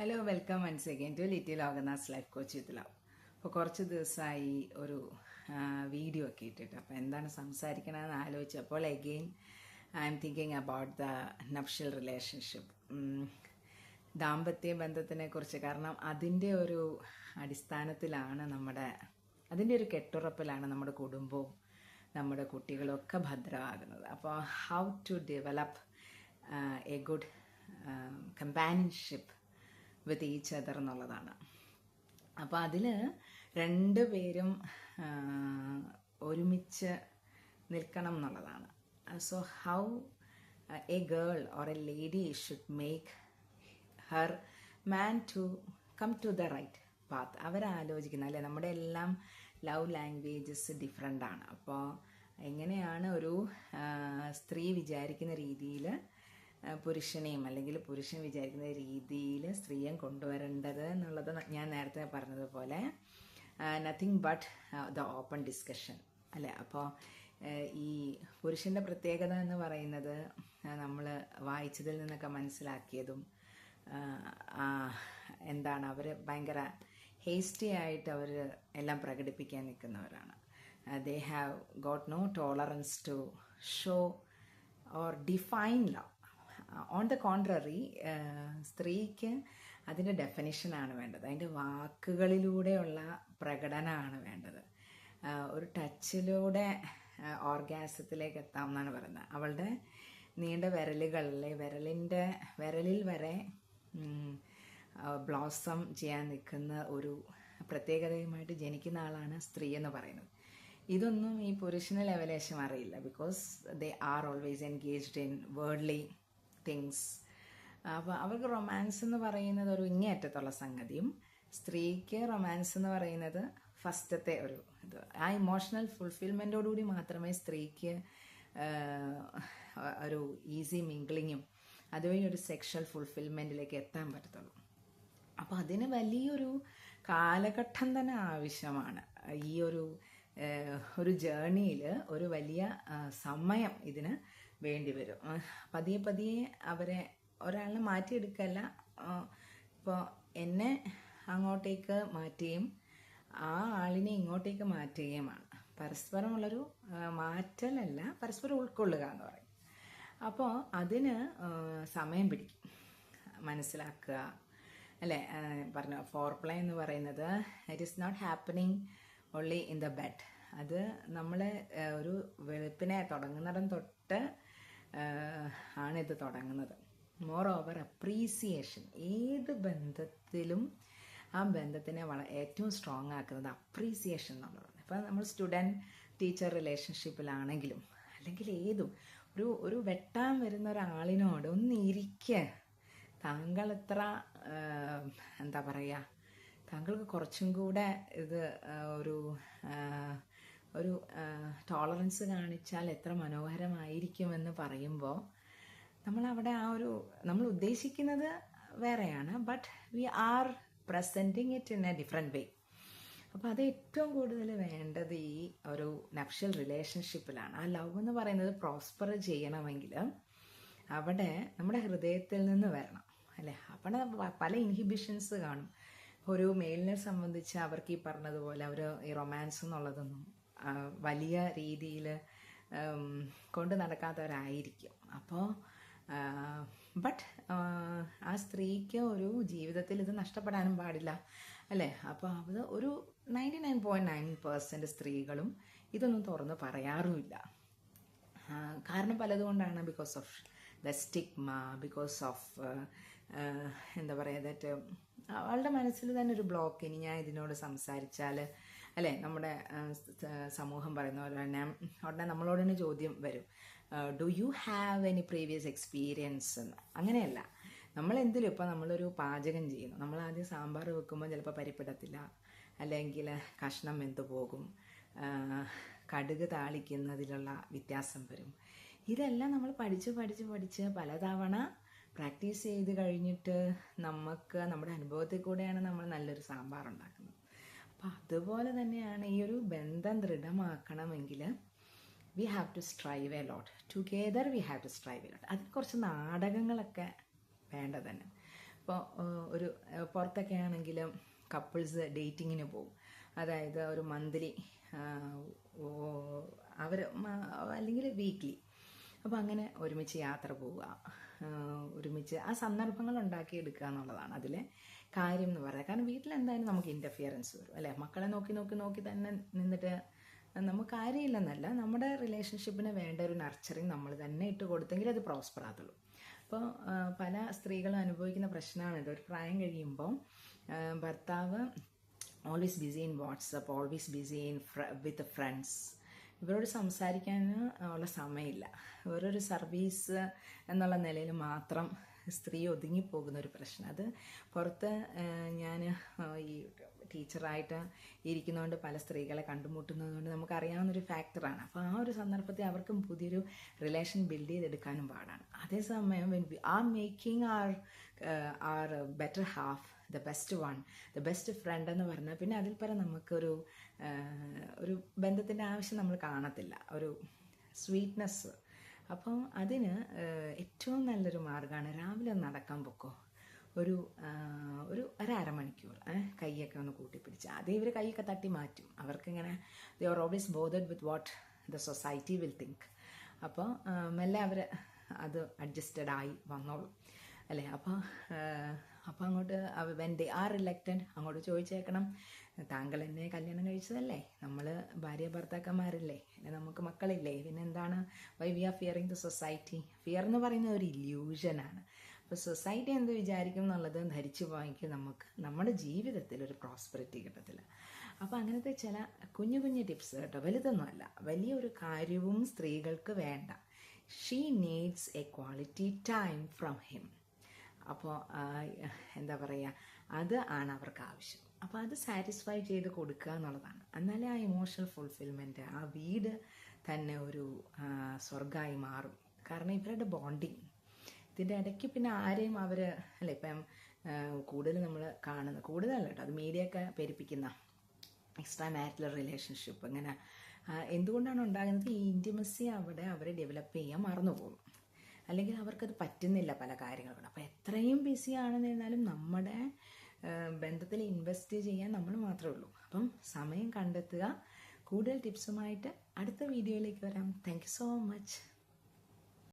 Hello welcome once again to little Organa's life coach with love അപ്പോൾ കുറച്ച് ദിവസമായി ഒരു വീഡിയോ ഒക്കെ ഇട്ടിട്ട്. അപ്പോൾ എന്താണ് സംസാരിക്കണമെന്ന് ആലോചിച്ചപ്പോൾ again I am thinking about the nuptial relationship ദാമ്പത്യ ബന്ധത്തിനെ കുറിച്ച്. കാരണം അതിന്റെ ഒരു അടിസ്ഥാനത്തിലാണ് നമ്മുടെ അതിന്റെ ഒരു കെട്ടുറപ്പിലാണ് നമ്മുടെ കുടുംബവും നമ്മുടെ കുട്ടികളൊക്കെ ഭദ്രമാകുന്നത്. അപ്പോൾ how to develop a good companionship with each എന്നുള്ളതാണ്. അപ്പോൾ അതിൽ രണ്ട് പേരും ഒരുമിച്ച് നിൽക്കണം എന്നുള്ളതാണ്. So how a girl or a lady should make her man to come to the right path അവരാലോചിക്കുന്ന അല്ലേ? നമ്മുടെ എല്ലാം ലവ് ലാംഗ്വേജസ് ഡിഫറെന്റ് ആണ്. അപ്പോൾ എങ്ങനെയാണ് ഒരു സ്ത്രീ വിചാരിക്കുന്ന രീതിയിൽ പുരുഷനെയും അല്ലെങ്കിൽ പുരുഷൻ വിചാരിക്കുന്ന രീതിയിൽ സ്ത്രീയും കൊണ്ടുവരേണ്ടത് എന്നുള്ളത് ഞാൻ നേരത്തെ പറഞ്ഞതുപോലെ nothing but the open discussion അല്ലേ? അപ്പോൾ ഈ പുരുഷന്റെ പ്രത്യേകത എന്ന് പറയുന്നത് നമ്മൾ വായിച്ചതിൽ നിന്നൊക്കെ മനസ്സിലാക്കിയതും എന്താണ് അവർ ഭയങ്കര ഹേസ്റ്റി ആയിട്ട് അവർ എല്ലാം പ്രകടിപ്പിക്കാൻ നിൽക്കുന്നവരാണ്. They have got no tolerance to show or define love on the contrary സ്ത്രീക്ക് അതിന്റെ ഡെഫിനിഷനാണ് വേണ്ടത്. അതിന്റെ വാക്കുകളിലൂടെയുള്ള പ്രകടനമാണ് വേണ്ടത്. ഒരു ടച്ചിലൂടെ ഓർഗാസത്തിലേക്ക് എത്താം എന്നാണ് പറയുന്നത്. അവളുടെ നീണ്ട വിരലുകളിലെ വിരലിന്റെ വിരലിൽ വരെ ബ്ലോസം ചെയ്യാൻ നിൽക്കുന്ന ഒരു പ്രത്യേകതയുമായിട്ട് ജനിക്കുന്ന ആളാണ് സ്ത്രീ എന്ന് പറയുന്നത്. ഇതൊന്നും ഈ പുരുഷന് ലെവലേശം അറിയില്ല because they are always engaged in worldly things അപ്പോൾ അവർക്ക് റൊമാൻസ് എന്ന് പറയുന്നത് ഒരു ഇങ്ങേയറ്റത്തുള്ള സംഗതിയും സ്ത്രീക്ക് റൊമാൻസ് എന്ന് പറയുന്നത് ഫസ്റ്റത്തെ ഒരു ഇത്. ആ ഇമോഷണൽ ഫുൾഫിൽമെന്റോടുകൂടി മാത്രമേ സ്ത്രീക്ക് ഒരു ഈസി മിങ്കിളിങ്ങും അതുവഴി ഒരു സെക്ഷൽ ഫുൾഫിൽമെന്റിലേക്ക് എത്താൻ പറ്റത്തുള്ളൂ. അപ്പോൾ അതിന് വലിയൊരു കാലഘട്ടം തന്നെ ആവശ്യമാണ്. ഈ ഒരു ഒരു ജേണിയിൽ ഒരു വലിയ സമയം ഇതിന് വേണ്ടി വരും. പതിയെ പതിയെ അവരെ ഒരാളെ മാറ്റിയെടുക്കല്ല. ഇപ്പോൾ എന്നെ അങ്ങോട്ടേക്ക് മാറ്റുകയും ആ ആളിനെ ഇങ്ങോട്ടേക്ക് മാറ്റുകയുമാണ്. പരസ്പരമുള്ളൊരു മാറ്റലല്ല പരസ്പരം ഉൾക്കൊള്ളുക എന്ന് പറയും. അപ്പോൾ അതിന് സമയം പിടിക്കും. മനസ്സിലാക്കുക. അല്ലേ? പറഞ്ഞു ഫോർ പ്ലേ എന്ന് പറയുന്നത് it is not happening only in the bed അത് നമ്മൾ ഒരു വെളുപ്പിനെ തുടങ്ങുന്നിടം തൊട്ട് ആണിത് തുടങ്ങുന്നത്. മോർ ഓവർ അപ്രീസിയേഷൻ ഏത് ബന്ധത്തിലും ആ ബന്ധത്തിനെ വള ഏറ്റവും സ്ട്രോങ് ആക്കുന്നത് അപ്രീസിയേഷൻ എന്നുള്ളതാണ്. ഇപ്പം നമ്മൾ സ്റ്റുഡന്റ് ടീച്ചർ റിലേഷൻഷിപ്പിലാണെങ്കിലും അല്ലെങ്കിൽ ഏതും ഒരു ഒരു വെട്ടാൻ വരുന്ന ഒരാളിനോട് ഒന്ന് ഇരിക്കുക താങ്കൾ എത്ര എന്താ പറയുക താങ്കൾക്ക് കുറച്ചും കൂടെ ഇത് ഒരു ഒരു ടോളറൻസ് കാണിച്ചാൽ എത്ര മനോഹരമായിരിക്കുമെന്ന് പറയുമ്പോൾ നമ്മളവിടെ ആ ഒരു നമ്മൾ ഉദ്ദേശിക്കുന്നത് വേറെയാണ് but we are presenting it in a different way അപ്പോൾ അത് ഏറ്റവും കൂടുതൽ വേണ്ടത് ഈ ഒരു നഫ്ഷ്യൽ റിലേഷൻഷിപ്പിലാണ് ആ ലവ് എന്ന് പറയുന്നത് പ്രോസ്പർ ചെയ്യണമെങ്കിൽ അവിടെ നമ്മുടെ ഹൃദയത്തിൽ നിന്ന് വരണം അല്ലേ? അവിടെ പല ഇൻഹിബിഷൻസ് കാണും. ഒരു മെയിലിനെ സംബന്ധിച്ച് അവർക്ക് ഈ പറഞ്ഞതുപോലെ അവർ ഈ റൊമാൻസ് എന്നുള്ളതൊന്നും വലിയ രീതിയിൽ കൊണ്ടു നടക്കാത്തവരായിരിക്കും. അപ്പോൾ ബട്ട് ആ സ്ത്രീക്ക് ഒരു ജീവിതത്തിൽ ഇത് നഷ്ടപ്പെടാനും പാടില്ല അല്ലേ? അപ്പോൾ അത് ഒരു ninety nine point nine percent സ്ത്രീകളും ഇതൊന്നും തുറന്ന് പറയാറുമില്ല. കാരണം പലതുകൊണ്ടാണ് because of the stigma because of എന്താ പറയുക ദറ്റ് അവളുടെ മനസ്സിൽ തന്നെ ഒരു ബ്ലോക്ക് ഇനി ഞാൻ ഇതിനോട് സംസാരിച്ചാൽ അല്ലേ? നമ്മുടെ സമൂഹം പറയുന്ന പോലെ തന്നെ ഉടനെ നമ്മളോട് തന്നെ ചോദ്യം വരും. Do you have any previous experience എന്ന്. അങ്ങനെയല്ല. നമ്മളെന്തിലും ഇപ്പം നമ്മളൊരു പാചകം ചെയ്യുന്നു. നമ്മൾ ആദ്യം സാമ്പാർ വെക്കുമ്പോൾ ചിലപ്പോൾ പരിപ്പിടത്തില്ല. അല്ലെങ്കിൽ കഷ്ണം വെന്തു പോകും. കടുക് താളിക്കുന്നതിലുള്ള വ്യത്യാസം വരും. ഇതെല്ലാം നമ്മൾ പഠിച്ച് പഠിച്ച് പഠിച്ച് പലതവണ പ്രാക്ടീസ് ചെയ്ത് കഴിഞ്ഞിട്ട് നമുക്ക് നമ്മുടെ അനുഭവത്തിൽ കൂടെയാണ് നമ്മൾ നല്ലൊരു സാമ്പാർ ഉണ്ടാക്കുന്നത്. അപ്പം അതുപോലെ തന്നെയാണ് ഈ ഒരു ബന്ധം ദൃഢമാക്കണമെങ്കിൽ we have to strive a lot together we have to strive a lot അതിൽ കുറച്ച് നാടകങ്ങളൊക്കെ വേണ്ട തന്നെ ഇപ്പോൾ ഒരു പുറത്തൊക്കെ ആണെങ്കിലും കപ്പിൾസ് ഡേറ്റിങ്ങിന് പോകും. അതായത് ഒരു മന്ത്ലി അവർ അല്ലെങ്കിൽ വീക്ക്ലി അപ്പോൾ അങ്ങനെ ഒരുമിച്ച് യാത്ര പോവുക ഒരുമിച്ച് ആ സന്ദർഭങ്ങൾ ഉണ്ടാക്കിയെടുക്കുക എന്നുള്ളതാണ്. അതിലെ കാര്യം എന്ന് പറയുന്നത് കാരണം വീട്ടിൽ എന്തായാലും നമുക്ക് ഇന്റർഫിയറൻസ് വരും അല്ലേ? മക്കളെ നോക്കി നോക്കി നോക്കി തന്നെ നിന്നിട്ട് നമുക്ക് കാര്യമില്ലെന്നല്ല നമ്മുടെ റിലേഷൻഷിപ്പിന് വേണ്ട ഒരു നർച്ചറിങ് നമ്മൾ തന്നെ ഇട്ട് കൊടുത്തെങ്കിൽ അത് പ്രോസ്പർ ആകുള്ളൂ അപ്പോൾ പല സ്ത്രീകളും അനുഭവിക്കുന്ന പ്രശ്നമാണിത് ഒരു പ്രായം കഴിയുമ്പോൾ ഭർത്താവ് always busy in WhatsApp always busy in with friends ഇവരോട് സംസാരിക്കാൻ ഉള്ള സമയമില്ല. വേറൊരു സർവീസ് എന്നുള്ള നിലയിൽ മാത്രം സ്ത്രീ ഒതുങ്ങിപ്പോകുന്ന ഒരു പ്രശ്നം അത് പുറത്ത് ഞാൻ ഈ ടീച്ചറായിട്ട് ഇരിക്കുന്നതുകൊണ്ട് പല സ്ത്രീകളെ കണ്ടുമുട്ടുന്നതുകൊണ്ട് നമുക്കറിയാവുന്നൊരു ഫാക്ടറാണ്. അപ്പോൾ ആ ഒരു സന്ദർഭത്തിൽ അവർക്കും പുതിയൊരു റിലേഷൻ ബിൽഡ് ചെയ്തെടുക്കാനും പാടാണ്. അതേസമയം when we are making our our better half the best one the best friend എന്ന് പറഞ്ഞാൽ പിന്നെ അതിൽ പരം നമുക്കൊരു ഒരു ബന്ധത്തിന്റെ ആവശ്യം നമ്മൾ കാണത്തില്ല. ഒരു സ്വീറ്റ്നെസ് അപ്പം അതിന് ഏറ്റവും നല്ലൊരു മാർഗമാണ് രാവിലെ നടക്കാൻ പൊക്കോ. ഒരു ഒരു ഒരമണിക്കൂർ കൈയൊക്കെ ഒന്ന് കൂട്ടിപ്പിടിച്ച്. ആദ്യം ഇവർ കൈയൊക്കെ തട്ടി മാറ്റും. അവർക്കിങ്ങനെ they are always bothered with what the society will think അപ്പോൾ മെല്ലെ അവർ അത് അഡ്ജസ്റ്റഡ് ആയി വന്നോളും. അല്ലേ? അപ്പോൾ അപ്പോൾ അങ്ങോട്ട് വെൻ ദേ ആർ റിലക്റ്റഡ് അങ്ങോട്ട് ചോദിച്ചേക്കണം. താങ്കൾ എന്നെ കല്യാണം കഴിച്ചതല്ലേ? നമ്മൾ ഭാര്യ ഭർത്താക്കന്മാരല്ലേ? പിന്നെ നമുക്ക് മക്കളില്ലേ? പിന്നെ എന്താണ്? Why we are fearing the society fear എന്ന് പറയുന്ന ഒരു ഇല്യൂഷനാണ് അപ്പോൾ സൊസൈറ്റി എന്ത് വിചാരിക്കും എന്നുള്ളത് ധരിച്ചു പോയെങ്കിൽ നമുക്ക് നമ്മുടെ ജീവിതത്തിൽ ഒരു പ്രോസ്പെറിറ്റി കിട്ടത്തില്ല. അപ്പോൾ അങ്ങനത്തെ ചില കുഞ്ഞു കുഞ്ഞു ടിപ്സ് കേട്ടോ. വലുതൊന്നുമല്ല. വലിയൊരു കാര്യവും സ്ത്രീകൾക്ക് വേണ്ട. She needs a quality time from him അപ്പോൾ എന്താ പറയുക അത് ആണ് അവർക്ക് ആവശ്യം. അപ്പോൾ അത് സാറ്റിസ്ഫൈ ചെയ്ത് കൊടുക്കുക എന്നുള്ളതാണ്. എന്നാലേ ആ ഇമോഷണൽ ഫുൾഫിൽമെന്റ് ആ വീട് തന്നെ ഒരു സ്വർഗമായി മാറും. കാരണം ഇവരുടെ ബോണ്ടിങ് ഇതിന്റെ ഇടയ്ക്ക് പിന്നെ ആരെയും അവർ അല്ല ഇപ്പം കൂടുതൽ നമ്മൾ കാണുന്ന കൂടുതലല്ല കേട്ടോ അത് മീഡിയ ഒക്കെ പെരുപ്പിക്കുന്ന എക്സ്ട്രാ മാരിറ്റൽ റിലേഷൻഷിപ്പ് ഇങ്ങനെ എന്തുകൊണ്ടാണ് ഉണ്ടാകുന്നത്? ഈ ഇന്റിമസി അവിടെ അവരെ ഡെവലപ്പ് ചെയ്യാൻ മറന്നു പോകും അല്ലെങ്കിൽ അവർക്കത് പറ്റുന്നില്ല പല കാര്യങ്ങളും അപ്പോൾ എത്രയും ബിസി ആണെന്നിരുന്നാലും നമ്മുടെ ബന്ധത്തിൽ ഇൻവെസ്റ്റ് ചെയ്യാൻ നമ്മൾ മാത്രമേ ഉള്ളൂ. അപ്പം സമയം കണ്ടെത്തുക. കൂടുതൽ ടിപ്സുമായിട്ട് അടുത്ത വീഡിയോയിലേക്ക് വരാം. Thank so much